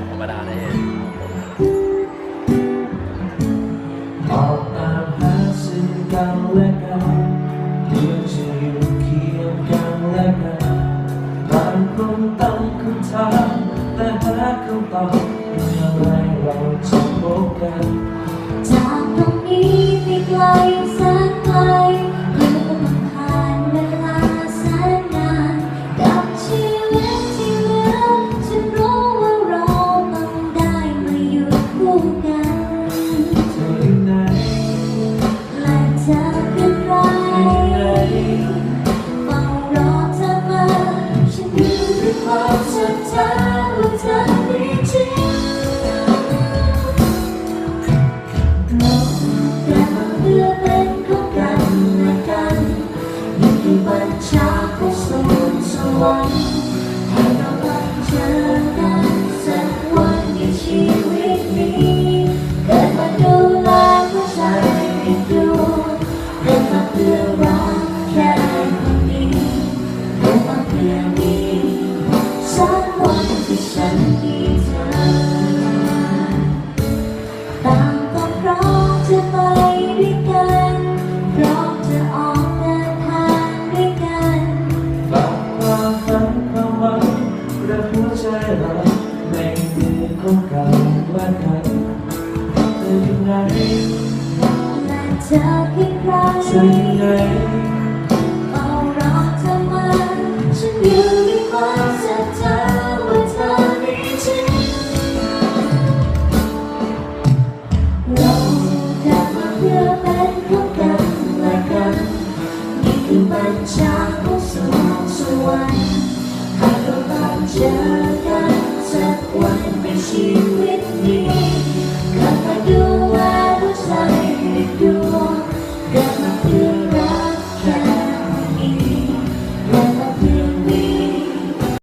กธรรมดาเออกตามหาซึ่งกันและกันเพื่อจะอยู่เคียงกันและกันต่างคนตั้งคำถามแต่หาคำตอบเมื่อไรเราจะพบกัน สักวันที่ฉันมีเธอต่างก็พร้อมจะไปด้วยกันพร้อมจะออกเดิทางด้วยกันฟังความฝันความหวังและหัวใจเราในมือของกันและกันจะยังไงและเธอคิดใครจะยังไง 想要